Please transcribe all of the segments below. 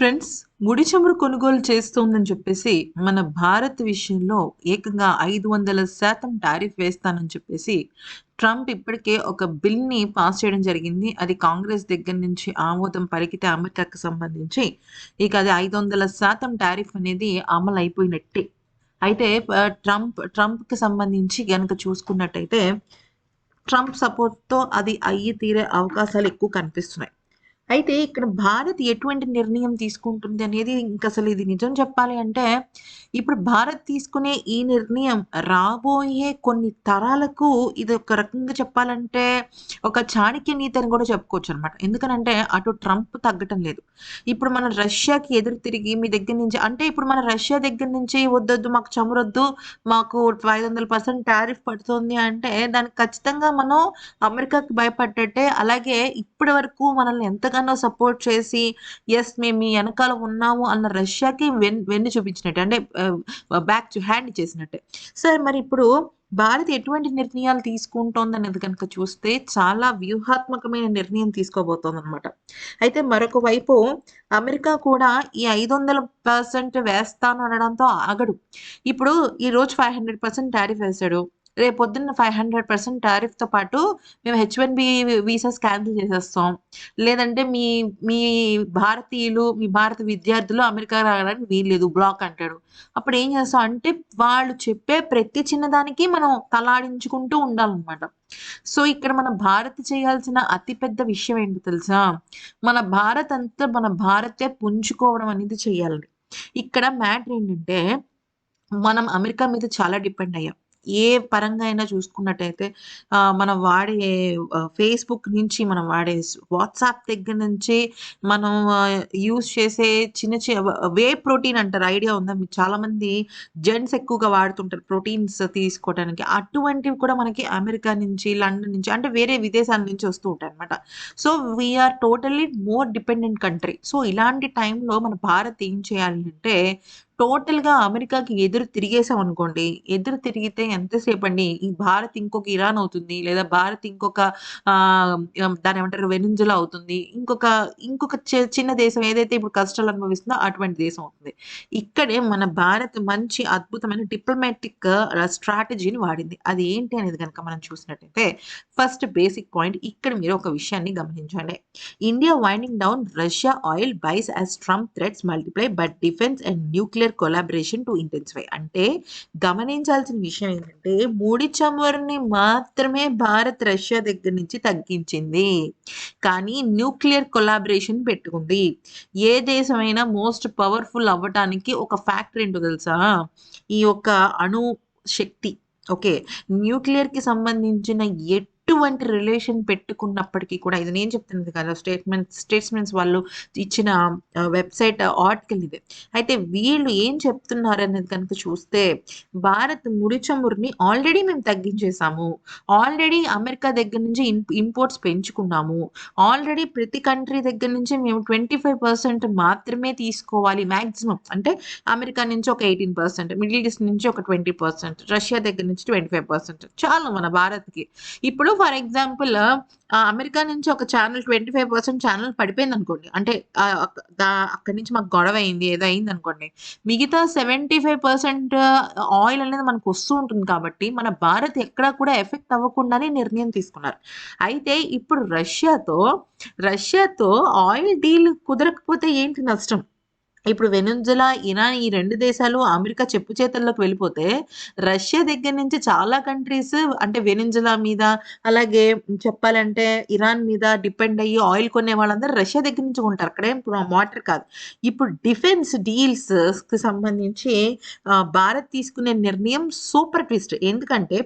Friends ముడి చమురు కొనుగోలు చేస్తోందని చెప్పేసి మన భారత్ విషయంలో ఏకంగా ఐదు వందల శాతం టారిఫ్ వేస్తానని చెప్పేసి ట్రంప్ ఇప్పటికే ఒక బిల్ని పాస్ చేయడం జరిగింది. అది కాంగ్రెస్ దగ్గర నుంచి ఆమోదం పలికితే అమెరికాకు సంబంధించి ఇక అది ఐదు వందల శాతం టారిఫ్ అనేది అమలు అయిపోయినట్టే. అయితే ట్రంప్ ట్రంప్కి సంబంధించి కనుక చూసుకున్నట్టయితే ట్రంప్ సపోర్ట్తో అది అయ్యి తీరే అవకాశాలు ఎక్కువ కనిపిస్తున్నాయి. అయితే ఇక్కడ భారత్ ఎటువంటి నిర్ణయం తీసుకుంటుంది అనేది ఇంక అసలు ఇది నిజం చెప్పాలి అంటే ఇప్పుడు భారత్ తీసుకునే ఈ నిర్ణయం రాబోయే కొన్ని తరాలకు ఇది ఒక రకంగా చెప్పాలంటే ఒక చాణక్య నీతి అని కూడా చెప్పుకోవచ్చు అనమాట ఎందుకనంటే అటు ట్రంప్ తగ్గటం లేదు. ఇప్పుడు మన రష్యాకి ఎదురు తిరిగి మీ దగ్గర నుంచి అంటే ఇప్పుడు మన రష్యా దగ్గర నుంచి వద్దొద్దు మాకు చమురొద్దు మాకు ఐదు వందల పర్సెంట్ టారిఫ్ పడుతుంది అంటే దానికి ఖచ్చితంగా మనం అమెరికాకి భయపడ్డట్టే అలాగే ఇప్పటి వరకు మనల్ని ఎంతగానో సపోర్ట్ చేసి ఎస్ మేము మీ వెనకాల ఉన్నాము అన్న రష్యాకి వెన్ వెన్ను చూపించినట్టే అంటే బ్యాక్ టు హ్యాండ్ చేసినట్టే. సరే మరి ఇప్పుడు భారత్ ఎటువంటి నిర్ణయాలు తీసుకుంటోంది అనేది కనుక చూస్తే చాలా వ్యూహాత్మకమైన నిర్ణయం తీసుకోబోతోంది అనమాట అయితే మరొక వైపు అమెరికా కూడా ఈ ఐదు వందల పర్సెంట్ వేస్తాను అనడంతో ఆగడు. ఇప్పుడు ఈ రోజు ఫైవ్ హండ్రెడ్ పర్సెంట్ టారిఫ్ వేశాడు. రేపు పొద్దున్న ఫైవ్ హండ్రెడ్ పర్సెంట్ టారిఫ్తో పాటు మేము H one B visas cancel చేసేస్తాం. లేదంటే మీ మీ భారతీయులు మీ భారత విద్యార్థులు అమెరికా రావడానికి వీల్లేదు బ్లాక్ అంటాడు అప్పుడు ఏం చేస్తాం అంటే వాళ్ళు చెప్పే ప్రతి చిన్నదానికి మనం తలాడించుకుంటూ ఉండాలన్నమాట. సో ఇక్కడ మన భారత్ చేయాల్సిన అతిపెద్ద విషయం ఏంటో తెలుసా? మన భారత్ అంతా మన భారతే పుంజుకోవడం అనేది చేయాలి ఇక్కడ మ్యాటర్ ఏంటంటే మనం అమెరికా మీద చాలా డిపెండ్ అయ్యాం. ఏ పరంగా అయినా చూసుకున్నట్టయితే మనం వాడే ఫేస్బుక్ నుంచి మనం వాడే వాట్సాప్ దగ్గర నుంచి మనం యూస్ చేసే చిన్న చిన్న వే ప్రోటీన్ అంటారు. ఐడియా ఉందా? మీకు చాలామంది జెంట్స్ ఎక్కువగా వాడుతుంటారు. ప్రోటీన్స్ తీసుకోవడానికి అటువంటివి కూడా మనకి అమెరికా నుంచి లండన్ నుంచి అంటే వేరే విదేశాల నుంచి వస్తూ ఉంటాయి అనమాట so we're totally more dependent country so ఇలాంటి టైంలో మన భారత్ ఏం చేయాలి అంటే టోటల్గా అమెరికాకి ఎదురు తిరిగేసాం అనుకోండి ఎదురు తిరిగితే ఎంతసేపు అండి ఈ భారత్ ఇంకొక ఇరాన్ అవుతుంది లేదా భారత్ ఇంకొక దాని ఏమంటారు వెనుంజులా అవుతుంది. ఇంకొక ఇంకొక చి- చిన్న దేశం ఏదైతే ఇప్పుడు కష్టాలు అనుభవిస్తుందో అటువంటి దేశం అవుతుంది. ఇక్కడే మన భారత్ మంచి అద్భుతమైన డిప్లొమాటిక్ స్ట్రాటజీని వాడింది. అది ఏంటి అనేది కనుక మనం చూసినట్టయితే ఫస్ట్ బేసిక్ పాయింట్ ఇక్కడ మీరు ఒక విషయాన్ని గమనించండి. India winding down Russia oil buys as Trump threats multiply but defence and nuclear collaboration to intensify. అంటే గమనించాల్సిన విషయం ఏంటంటే ముడి చమురుని మాత్రమే భారత్ రష్యా దగ్గర నుంచి తగ్గించింది. కానీ న్యూక్లియర్ కొలాబరేషన్ పెట్టుకుంది. ఏ దేశమైనా మోస్ట్ పవర్ఫుల్ అవ్వటానికి ఒక ఫ్యాక్టర్ ఏంటో తెలుసా? ఈ యొక్క అణు శక్తి. ఓకే. న్యూక్లియర్కి సంబంధించిన ఎటువంటి రిలేషన్ పెట్టుకున్నప్పటికీ కూడా ఇది నేను చెప్తున్నది కదా స్టేట్మెంట్ స్టేట్మెంట్స్ వాళ్ళు ఇచ్చిన వెబ్సైట్ ఆర్టికల్ ఇది. అయితే వీళ్ళు ఏం చెప్తున్నారు అనేది కనుక చూస్తే భారత్ ముడి చమురుని ఆల్రెడీ మేము తగ్గించేసాము ఆల్రెడీ అమెరికా దగ్గర నుంచి ఇంపోర్ట్స్ పెంచుకున్నాము. ఆల్రెడీ ప్రతి కంట్రీ దగ్గర నుంచి మేము ట్వంటీ ఫైవ్ పర్సెంట్ మాత్రమే తీసుకోవాలి మ్యాక్సిమం అంటే అమెరికా నుంచి ఒక ఎయిటీన్ పర్సెంట్ మిడిల్ ఈస్ట్ నుంచి ఒక ట్వంటీ పర్సెంట్ రష్యా దగ్గర నుంచి ట్వంటీ ఫైవ్ పర్సెంట్ చాలు మన భారత్కి. ఇప్పుడు ఫర్ ఎగ్జాంపుల్ అమెరికా నుంచి ఒక channel twenty five percent channel పడిపోయింది అనుకోండి. అంటే అక్కడి నుంచి మాకు గొడవ అయింది ఏదో అయింది అనుకోండి. మిగతా సెవెంటీ ఫైవ్ పర్సెంట్ ఆయిల్ అనేది మనకు వస్తూ ఉంటుంది కాబట్టి మన భారత్ ఎక్కడా కూడా ఎఫెక్ట్ అవ్వకుండానే నిర్ణయం తీసుకున్నారు. అయితే ఇప్పుడు రష్యాతో రష్యాతో ఆయిల్ డీల్ కుదరకపోతే ఏంటి నష్టం? ఇప్పుడు వెనుజులా ఇరాన్ ఈ రెండు దేశాలు అమెరికా చెప్పు చేతల్లోకి వెళ్ళిపోతే రష్యా దగ్గర నుంచి చాలా కంట్రీస్ అంటే వెనుజులా మీద అలాగే చెప్పాలంటే ఇరాన్ మీద డిపెండ్ అయ్యి ఆయిల్ కొనే వాళ్ళందరూ రష్యా దగ్గర నుంచి ఉంటారు అక్కడే ఇప్పుడు మాటర్ కాదు. ఇప్పుడు డిఫెన్స్ డీల్స్కి సంబంధించి భారత్ తీసుకునే నిర్ణయం సూపర్ ట్విస్ట్. ఎందుకంటే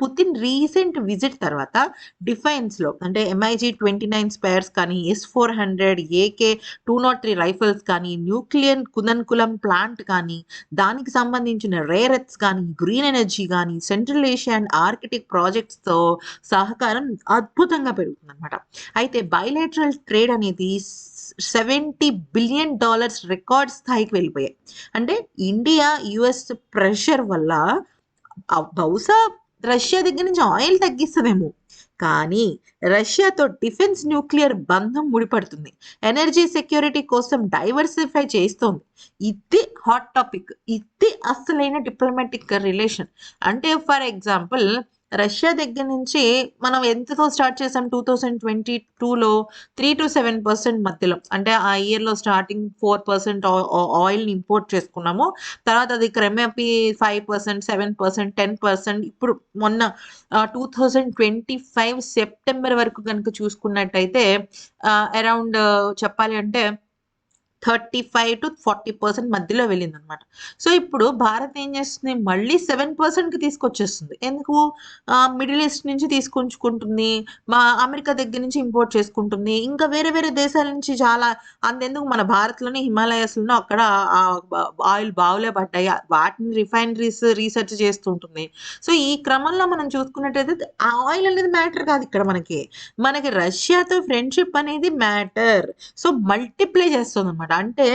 పుతిన్ రీసెంట్ విజిట్ తర్వాత డిఫెన్స్లో అంటే ఎంఐజీ ట్వంటీ నైన్ స్పేర్స్ కానీ S four hundred AK two naught three rifles కానీ న్యూక్లియర్ కుదన్కులం ప్లాంట్ కానీ దానికి సంబంధించిన రేరెత్స్ కానీ గ్రీన్ ఎనర్జీ కానీ సెంట్రల్ ఏషియా అండ్ ఆర్కిటిక్ ప్రాజెక్ట్స్తో సహకారం అద్భుతంగా పెరుగుతుందన్నమాట. అయితే బయలేటరల్ ట్రేడ్ అనేది సెవెంటీ బిలియన్ డాలర్స్ రికార్డ్ స్థాయికి వెళ్ళిపోయాయి. అంటే ఇండియా యుఎస్ ప్రెషర్ వల్ల బహుశా రష్యా దగ్గర నుంచి ఆయిల్ తగ్గిస్తుందేమో. కానీ రష్యాతో డిఫెన్స్ న్యూక్లియర్ బంధం ముడిపడుతుంది. ఎనర్జీ సెక్యూరిటీ కోసం డైవర్సిఫై చేస్తోంది. ఇది హాట్ టాపిక్. ఇది అసలైన డిప్లొమాటిక్ రిలేషన్. అంటే ఫర్ ఎగ్జాంపుల్ రష్యా దగ్గర నుంచి మనం ఎంతతో స్టార్ట్ చేసాం? టూ థౌజండ్ ట్వంటీ టూలో త్రీ టు సెవెన్ పర్సెంట్ మధ్యలో. అంటే ఆ ఇయర్లో స్టార్టింగ్ ఫోర్ పర్సెంట్ ఆయిల్ని ఇంపోర్ట్ చేసుకున్నాము. తర్వాత అది క్రమేపీ five percent seven percent ten percent ఇప్పుడు మొన్న two thousand twenty five September వరకు కనుక చూసుకున్నట్టయితే అరౌండ్ చెప్పాలి అంటే thirty five to forty percent మధ్యలో వెళ్ళింది అనమాట సో ఇప్పుడు భారత్ ఏం చేస్తుంది? మళ్ళీ సెవెన్ పర్సెంట్కి తీసుకొచ్చేస్తుంది. ఎందుకు? మిడిల్ ఈస్ట్ నుంచి తీసుకొచ్చుకుంటుంది మా అమెరికా దగ్గర నుంచి ఇంపోర్ట్ చేసుకుంటుంది. ఇంకా వేరే వేరే దేశాల నుంచి చాలా అంతెందుకు మన భారత్లోనే హిమాలయాస్లోనే అక్కడ ఆయిల్ బావులే పడ్డాయి. వాటిని రిఫైనరీస్ రీసెర్చ్ చేస్తుంటుంది. సో ఈ క్రమంలో మనం చూసుకున్నట్టయితే ఆయిల్ అనేది మ్యాటర్ కాదు ఇక్కడ మనకి. మనకి రష్యాతో ఫ్రెండ్షిప్ అనేది మ్యాటర్. సో మల్టిప్లై చేస్తుంది అనమాట అంటే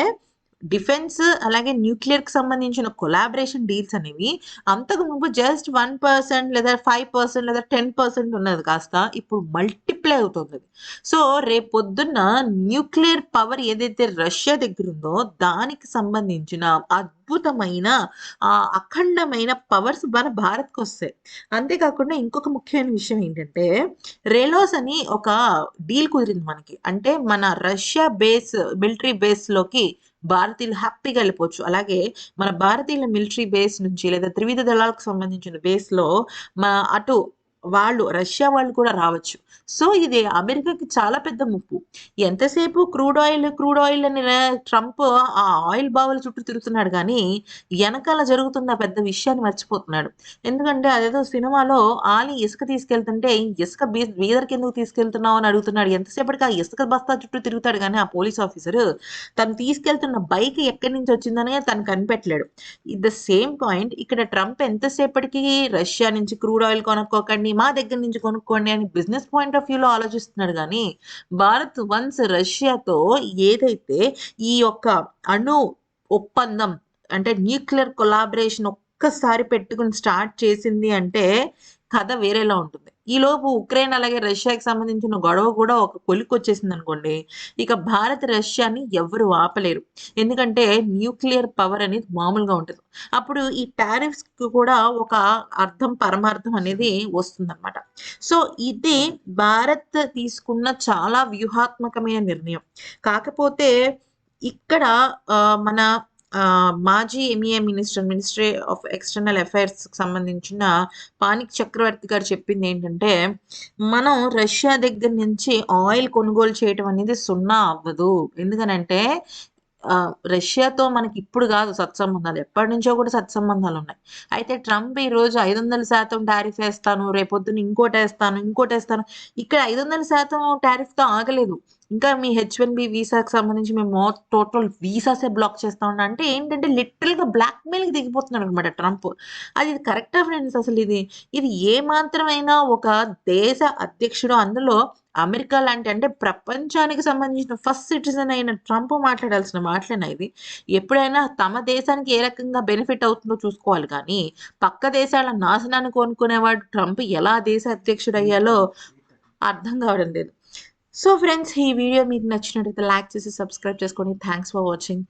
డిఫెన్స్ అలాగే న్యూక్లియర్కి సంబంధించిన కొలాబరేషన్ డీల్స్ అనేవి అంతకు ముందు జస్ట్ వన్ పర్సెంట్ లేదా ఫైవ్ పర్సెంట్ లేదా టెన్ పర్సెంట్ ఉన్నది కాస్త ఇప్పుడు మల్టిప్లై అవుతుంది. సో సో పొద్దున్న న్యూక్లియర్ పవర్ ఏదైతే రష్యా దగ్గర ఉందో దానికి సంబంధించిన అద్భుతమైన అఖండమైన పవర్స్ మన భారత్కి వస్తాయి. అంతేకాకుండా ఇంకొక ముఖ్యమైన విషయం ఏంటంటే రేలోస్ అని ఒక డీల్ కుదిరింది మనకి. అంటే మన రష్యా బేస్ మిలిటరీ బేస్లోకి భారతీయులు హ్యాపీగా వెళ్ళిపోవచ్చు. అలాగే మన భారతీయుల మిలిటరీ బేస్ నుంచి లేదా త్రివిధ దళాలకు సంబంధించిన బేస్లో మన అటు వాళ్ళు రష్యా వాళ్ళు కూడా రావచ్చు. సో ఇది అమెరికాకి చాలా పెద్ద ముప్పు. ఎంతసేపు క్రూడ్ ఆయిల్ క్రూడ్ ఆయిల్ అని ట్రంప్ ఆ ఆయిల్ బావుల చుట్టూ తిరుగుతున్నాడు కానీ వెనకాల జరుగుతున్న పెద్ద విషయాన్ని మర్చిపోతున్నాడు. ఎందుకంటే అదేదో సినిమాలో ఆలి ఇసుక తీసుకెళ్తుంటే ఇసుక బీ బీదర్కి ఎందుకు తీసుకెళ్తున్నావు అని అడుగుతున్నాడు. ఎంతసేపటికి ఆ ఇసుక బస్తా చుట్టూ తిరుగుతాడు కానీ ఆ పోలీస్ ఆఫీసర్ తను తీసుకెళ్తున్న బైక్ ఎక్కడి నుంచి వచ్చిందనే తను కనిపెట్టలేడు. ద సేమ్ పాయింట్ ఇక్కడ ట్రంప్ ఎంతసేపటికి రష్యా నుంచి క్రూడ్ ఆయిల్ కొనుక్కోకండి మా దగ్గర నుంచి కొనుక్కోండి అని బిజినెస్ పాయింట్ ఆఫ్ వ్యూలో ఆలోచిస్తున్నాడు కానీ భారత్ వన్స్ రష్యాతో ఏదైతే ఈ యొక్క అణు ఒప్పందం అంటే న్యూక్లియర్ కొలాబరేషన్ ఒక్కసారి పెట్టుకుని స్టార్ట్ చేసింది అంటే కథ వేరేలా ఉంటుంది. ఈలోపు ఉక్రెయిన్ అలాగే రష్యాకి సంబంధించిన గొడవ కూడా ఒక కొలికి వచ్చేసింది అనుకోండి ఇక భారత్ రష్యాని ఎవరు ఆపలేరు. ఎందుకంటే న్యూక్లియర్ పవర్ అనేది మామూలుగా ఉంటుంది. అప్పుడు ఈ టారిఫ్స్కి కూడా ఒక అర్థం పరమార్థం అనేది వస్తుందన్నమాట. సో ఇది భారత్ తీసుకున్న చాలా వ్యూహాత్మకమైన నిర్ణయం. కాకపోతే ఇక్కడ మన మాజీ MEA minister ministry of external అఫైర్స్కి సంబంధించిన పానిక్ చక్రవర్తి గారు చెప్పింది ఏంటంటే మనం రష్యా దగ్గర నుంచి ఆయిల్ కొనుగోలు చేయటం అనేది సున్నా అవ్వదు. ఎందుకనంటే రష్యాతో మనకి ఇప్పుడు కాదు సత్సంబంధాలు. ఎప్పటి నుంచో కూడా సత్సంబంధాలు ఉన్నాయి. అయితే ట్రంప్ ఈరోజు ఐదు వందల శాతం టారిఫ్ వేస్తాను రేపొద్దున ఇంకోటి వేస్తాను ఇంకోటి వేస్తాను ఇక్కడ ఐదు వందల శాతం టారిఫ్తో ఆగలేదు. ఇంకా మీ హెచ్ వన్ బి వీసాకి సంబంధించి మేము టోటల్ వీసాసే బ్లాక్ చేస్తా ఉన్నా. అంటే ఏంటంటే లిటరల్గా బ్లాక్మెయిల్కి దిగిపోతున్నాడు అనమాట ట్రంప్ అది కరెక్టా ఫ్రెండ్స్ అసలు ఇది ఇది ఏ ఒక దేశ అధ్యక్షుడు అందులో అమెరికా లాంటి అంటే ప్రపంచానికి సంబంధించిన ఫస్ట్ సిటిజన్ అయిన ట్రంప్ మాట్లాడాల్సిన మాటలేనా ఇది? ఎప్పుడైనా తమ దేశానికి ఏ రకంగా బెనిఫిట్ అవుతుందో చూసుకోవాలి కానీ పక్క దేశాల నాశనాన్ని కోనుకునేవాడు ట్రంప్ ఎలా దేశ అధ్యక్షుడు అయ్యాలో అర్థం కావడం లేదు. సో ఫ్రెండ్స్ ఈ వీడియో మీకు నచ్చినట్టయితే లైక్ చేసి సబ్స్క్రైబ్ చేసుకోండి. Thanks for watching